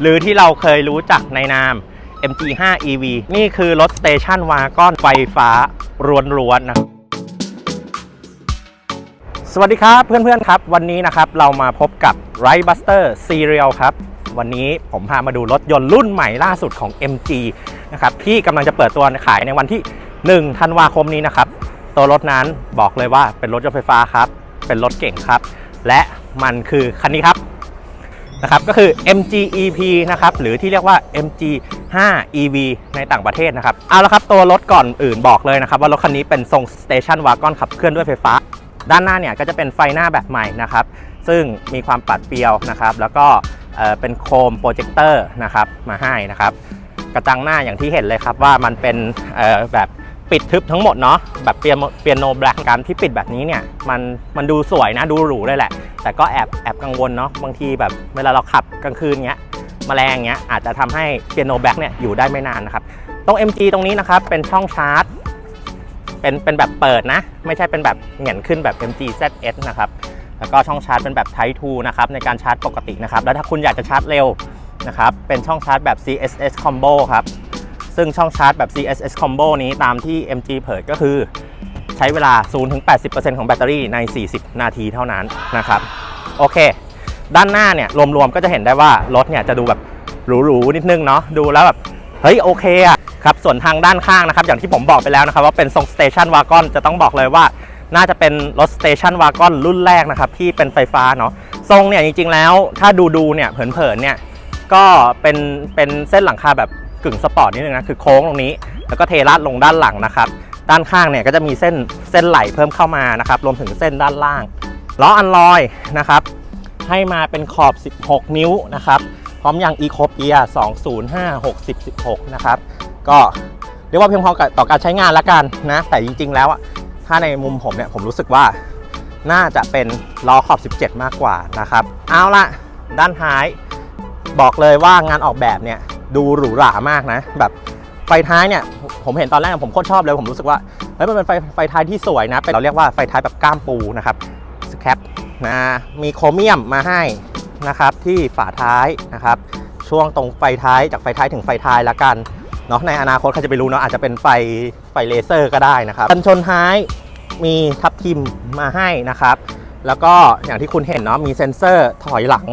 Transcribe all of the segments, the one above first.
หรือที่เราเคยรู้จักในนาม MG5 EV นี่คือรถสเตชันวากอนไฟฟ้ารวนๆนะสวัสดีครับเพื่อนๆครับ วันนี้นะครับเรามาพบกับ r i d e Buster Serial ครับ วันนี้ผมพามาดูรถยนต์รุ่นใหม่ล่าสุดของ MG นะครับที่กำลังจะเปิดตัวขายในวันที่ 1 ธันวาคมนี้นะครับ ตัวรถนั้นบอกเลยว่าเป็นรถยนต์ไฟฟ้าครับ เป็นรถเก่งครับ และมันคือคันนี้ครับ นะครับก็คือ MG EP นะครับหรือที่เรียกว่า MG 5 EV ในต่างประเทศนะครับเอาละครับตัวรถก่อนอื่นบอกเลยนะครับว่ารถคันนี้เป็นทรงสเตชันวากอนขับเคลื่อนด้วยไฟฟ้า ด้านหน้าเนี่ยก็จะเป็นไฟหน้าแบบใหม่นะครับซึ่งมีความปัดเปรียวนะครับแล้วก็เเป็นโคมโปรเจคเตอร์นะครับมาให้นะครับกระจังหน้าอย่างที่เห็นเลยครับว่ามันเป็นแบบ ปิดทึบทั้งหมดเนาะแบบเปียโนเปียโนแบล็กการที่ปิดแบบนี้เนี่ยมันมันดูสวยนะดูหรูเลยแหละ แต่ก็แอบแอบกังวลเนาะบางทีแบบเวลาเราขับกลางคืนเงี้ยแมลงเงี้ยอาจจะทำให้เปียโนแบล็กเนี่ยอยู่ได้ไม่นานนะครับตรง MG ตรงนี้นะครับเป็นช่องชาร์จเป็นเป็นแบบเปิดนะ ไม่ใช่เป็นแบบเหงียนขึ้นแบบ MG ZS นะครับแล้วก็ช่องชาร์จเป็นแบบ Type 2นะครับในการชาร์จปกตินะครับแล้วถ้าคุณอยากจะชาร์จเร็วนะครับเป็นช่องชาร์จแบบ CSS Combo ครับ ซึ่งช่องชาร์จแบบ CSS Combo นี้ตามที่ MG เผยก็คือ ใช้เวลา 0-80%ของแบตเตอรี่ใน 40 นาทีเท่านั้นนะครับ โอเค ด้านหน้าเนี่ยรวมๆก็จะเห็นได้ว่ารถเนี่ยจะดูแบบหรูๆนิดนึงเนาะดูแล้วแบบ เฮ้ยโอเคอะครับส่วนทางด้านข้างนะครับ อย่างที่ผมบอกไปแล้วนะครับ ว่าเป็นทรงสเตชันวากอนจะต้องบอกเลยว่า น่าจะเป็นรถสเตชันวากอนรุ่นแรกนะครับ ที่เป็นไฟฟ้าเนาะทรงเนี่ยจริงๆแล้ว ถ้าดูดูๆเนี่ยเผินๆเนี่ยก็เป็นเป็นเส้นหลังคาแบบ กึ่งสปอร์ตนิดนึงนะคือโค้งตรงนี้ แล้วก็เทราดลงด้านหลังนะครับ ด้านข้างเนี่ยก็จะมีเส้นเส้นไหลเพิ่มเข้ามานะครับ รวมถึงเส้นด้านล่างล้ออันลอยนะครับ ให้มาเป็นขอบ 16 นิ้วนะครับ พร้อมอย่าง e c o p i a 205 60 16 นะครับ ก็เรียกว่าเพียงพอต่อการใช้งานละกันนะ แต่จริง ๆ แล้วอะถ้าในมุมผมเนี่ยผมรู้สึกว่าน่าจะเป็นล้อขอบ 17 มากกว่านะครับ เอาละด้านท้ายบอกเลยว่างานออกแบบเนี่ย ดูหรูหรามากนะ แบบไฟท้ายเนี่ยผมเห็นตอนแรกผมโคตรชอบเลยผมรู้สึกว่าเฮ้ยมันเป็นไฟไฟท้ายที่สวยนะเราเรียกว่าไฟท้ายแบบก้ามปูนะครับสแคปนะมีโครเมียมมาให้นะครับที่ฝาท้ายนะครับ ช่วงตรงไฟท้ายจากไฟท้ายถึงไฟท้ายละกันเนาะในอนาคตใครจะไปรู้เนาะอาจจะเป็นไฟไฟเลเซอร์ก็ได้นะครับกันชนท้ายมีทับทิมมาให้นะครับ แล้วก็อย่างที่คุณเห็นเนาะมีเซ็นเซอร์ถอยหลัง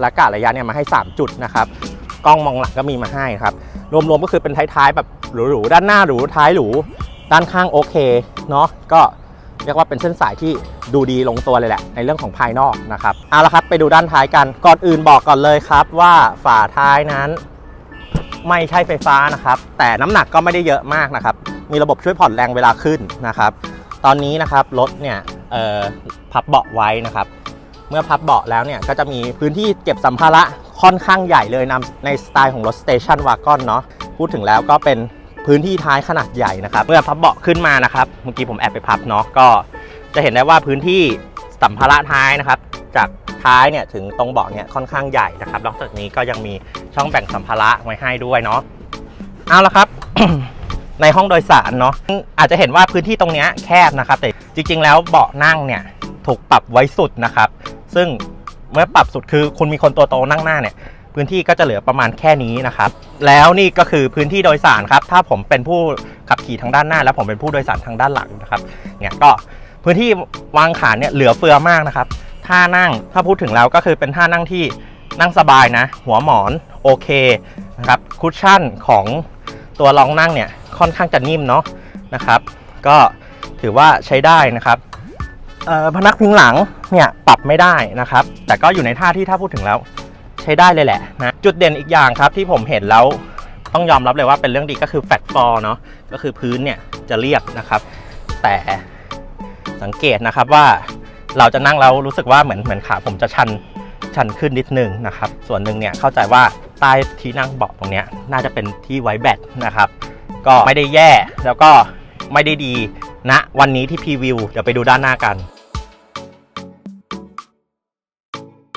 และกะระยะเนี่ยมาให้ 3 จุดนะครับ กล้องมองหลังก็มีมาให้ครับ รวมๆก็คือเป็นท้ายๆแบบหรูๆด้านหน้าหรูท้ายหรูด้านข้างโอเคเนาะก็เรียกว่าเป็นเส้นสายที่ดูดีลงตัวเลยแหละ ในเรื่องของภายนอกนะครับเอาละครับไปดูด้านท้ายกันก่อนอื่นบอกก่อนเลยครับว่าฝาท้ายนั้น ไม่ใช่ไฟฟ้านะครับ แต่น้ำหนักก็ไม่ได้เยอะมากนะครับ มีระบบช่วยผ่อนแรงเวลาขึ้นนะครับ ตอนนี้นะครับรถเนี่ยพับเบาะไว้นะครับ เมื่อพับเบาะแล้วเนี่ยก็จะมีพื้นที่เก็บสัมภาระ ค่อนข้างใหญ่เลยนำในสไตล์ของรถสเตชันวากอนเนาะพูดถึงแล้วก็เป็นพื้นที่ท้ายขนาดใหญ่นะครับเมื่อพับเบาะขึ้นมานะครับเมื่อกี้ผมแอบไปพับเนาะก็จะเห็นได้ว่าพื้นที่สัมภาระท้ายนะครับ จากท้ายเนี่ยถึงตรงเบาะเนี่ยค่อนข้างใหญ่นะครับนอกจากนี้ก็ยังมีช่องแบ่งสัมภาระไว้ให้ด้วยเนาะเอาละครับ ในห้องโดยสารเนาะอาจจะเห็นว่าพื้นที่ตรงนี้แคบนะครับ แต่จริง ๆ แล้วเบาะนั่งเนี่ยถูกปรับไว้สุดนะครับ ซึ่ง เมื่อปรับสุดคือคุณมีคนตัวโตนั่งหน้าเนี่ย พื้นที่ก็จะเหลือประมาณแค่นี้นะครับ แล้วนี่ก็คือพื้นที่โดยสารครับ ถ้าผมเป็นผู้ขับขี่ทางด้านหน้า แล้วผมเป็นผู้โดยสารทางด้านหลังนะครับ เนี่ยก็พื้นที่วางขาเนี่ยเหลือเฟือมากนะครับท่านั่งถ้าพูดถึงแล้วก็คือเป็นท่านั่งที่นั่งสบายนะ หัวหมอนโอเคนะครับคุชชั่นของตัวรองนั่งเนี่ยค่อนข้างจะนิ่มเนาะนะครับ ก็ถือว่าใช้ได้นะครับพนักพิงหลัง เนี่ยปรับไม่ได้นะครับ แต่ก็อยู่ในท่าที่ถ้าพูดถึงแล้วใช้ได้เลยแหละนะจุดเด่นอีกอย่างครับที่ผมเห็นแล้วต้องยอมรับเลยว่าเป็นเรื่องดีก็คือแฟลตฟอร์เนาะก็คือพื้นเนี่ยจะเรียบนะครับ แต่สังเกตนะครับว่าเราจะนั่งแล้วรู้สึกว่าเหมือนเหมือนขาผมจะชันชันขึ้นนิดนึงนะครับ ส่วนหนึ่งเนี่ยเข้าใจว่าใต้ที่นั่งเบาะตรงเนี้ยน่าจะเป็นที่ไว้แบตนะครับ ก็ไม่ได้แย่แล้วก็ไม่ได้ดีณนะวันนี้ที่พรีวิวเดี๋ยวไปดูด้านหน้ากัน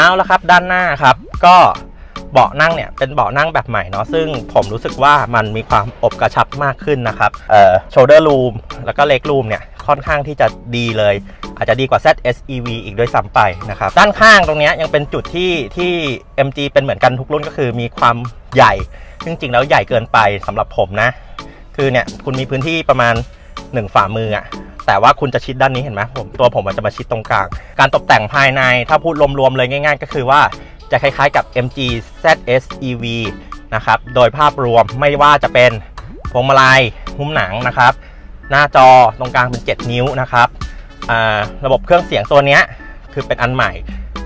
เอาละครับ ด้านหน้าครับ ก็เบาะนั่งเนี่ยเป็นเบาะนั่งแบบใหม่เนาะซึ่งผมรู้สึกว่ามันมีความอบกระชับมากขึ้นนะครับเอ่อ shoulder room แล้วก็ leg room เนี่ยค่อนข้างที่จะดีเลย อาจจะดีกว่า ZSEV อีกด้วยซ้ำไปนะครับ ด้านข้างตรงนี้ยังเป็นจุดที่ที่ MG เป็นเหมือนกันทุกรุ่นก็คือมีความใหญ่ ซึ่งจริงแล้วใหญ่เกินไปสำหรับผมนะ คือเนี่ยคุณมีพื้นที่ประมาณ 1 ฝ่ามืออะ แต่ว่าคุณจะชิดด้านนี้เห็นไหมผมตัวผมมันจะมาชิดตรงกลาง การตกแต่งภายในถ้าพูดรวมๆเลยง่าย ๆ ก็คือว่าจะคล้ายๆกับ MG ZS EV นะครับ โดยภาพรวมไม่ว่าจะเป็นพวงมาลัยหุ้มหนังนะครับ หน้าจอตรงกลางเป็น 7 นิ้วนะครับระบบเครื่องเสียงตัวนี้คือเป็นอันใหม่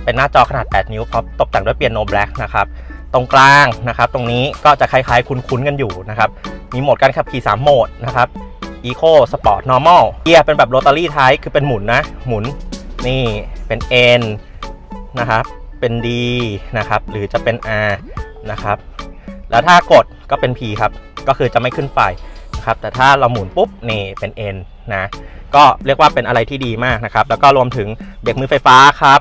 เป็นหน้าจอขนาด 8 นิ้วพร้อมตกแต่งด้วยเปียโนแบล็กนะครับ ตรงกลางนะครับ ตรงนี้ก็จะคล้ายๆคุ้นๆกันอยู่นะครับ มีโหมดการขับขี่ 3 โหมดนะครับ Eco Sport Normal เกียร์เป็นแบบ Rotary Type คือเป็นหมุนนะ หมุนนี่เป็น N นะครับ เป็น D นะครับ หรือจะเป็น R นะครับ แล้วถ้ากดก็เป็น P ครับ ก็คือจะไม่ขึ้นไฟนะครับ แต่ถ้าเราหมุนปุ๊บนี่เป็น N นะ ก็เรียกว่าเป็นอะไรที่ดีมากนะครับ แล้วก็รวมถึงเบรกมือไฟฟ้าครับ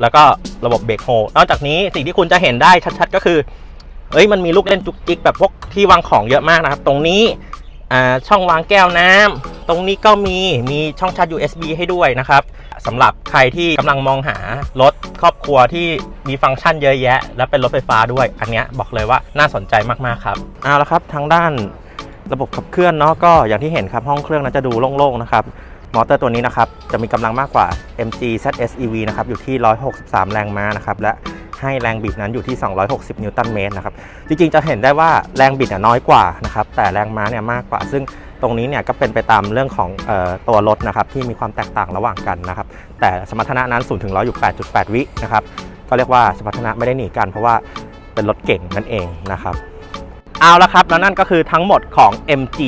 แล้วก็ระบบเบรกโฮนอกจากนี้สิ่งที่คุณจะเห็นได้ชัดๆ ก็คือเอ้ยมันมีลูกเล่นจุกจิกแบบพวกที่วางของเยอะมากนะครับ ตรงนี้ ช่องวางแก้วน้ำตรงนี้ก็มีมีช่องชาร์จ USB ให้ด้วยนะครับสำหรับใครที่กำลังมองหารถครอบครัวที่มีฟังก์ชันเยอะแยะ และเป็นรถไฟฟ้าด้วย อันนี้บอกเลยว่าน่าสนใจมากๆครับเอาละครับทางด้านระบบขับเคลื่อนเนาะก็อย่างที่เห็นครับห้องเครื่องนั้นจะดูโล่งๆนะครับมอเตอร์ตัวนี้นะครับจะมีกำลังมากกว่า MG ZS EV นะครับอยู่ที่ 163 แรงม้านะครับและ ให้แรงบิดนั้นอยู่ที่ 260 นิวตันเมตรนะครับ จริงๆ จะเห็นได้ว่าแรงบิดน้อยกว่านะครับ แต่แรงม้าเนี่ยมากกว่า ซึ่งตรงนี้เนี่ยก็เป็นไปตามเรื่องของออตัวรถนะครับที่มีความแตกต่างระหว่างกันนะครับ แต่สมรรถนะนั้น0ถึง100อยู่ 8.8 วินะครับ ก็เรียกว่าสมรรถนะไม่ได้หนีกัน เพราะว่าเป็นรถเก่งนั่นเองนะครับเอาละครับ แล้วนั่นก็คือทั้งหมดของ MG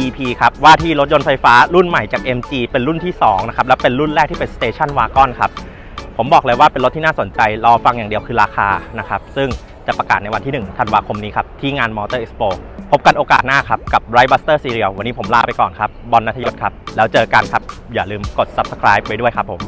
EP ครับ ว่าที่รถยนต์ไฟฟ้ารุ่นใหม่จาก MG เป็นรุ่นที่ 2 นะครับ และเป็นรุ่นแรกที่เป็น Station Wagon ครับ ผมบอกเลยว่าเป็นรถที่น่าสนใจ รอฟังอย่างเดียวคือราคานะครับ ซึ่งจะประกาศในวันที่ 1 ธันวาคมนี้ครับ ที่งานมอเตอร์เอ็กซ์โปพบกันโอกาสหน้าครับ กับไรบัสเตอร์ซีเรียลวันนี้ผมลาไปก่อนครับ บอลนัทยศครับ แล้วเจอกันครับ อย่าลืมกด Subscribe ไปด้วยครับผม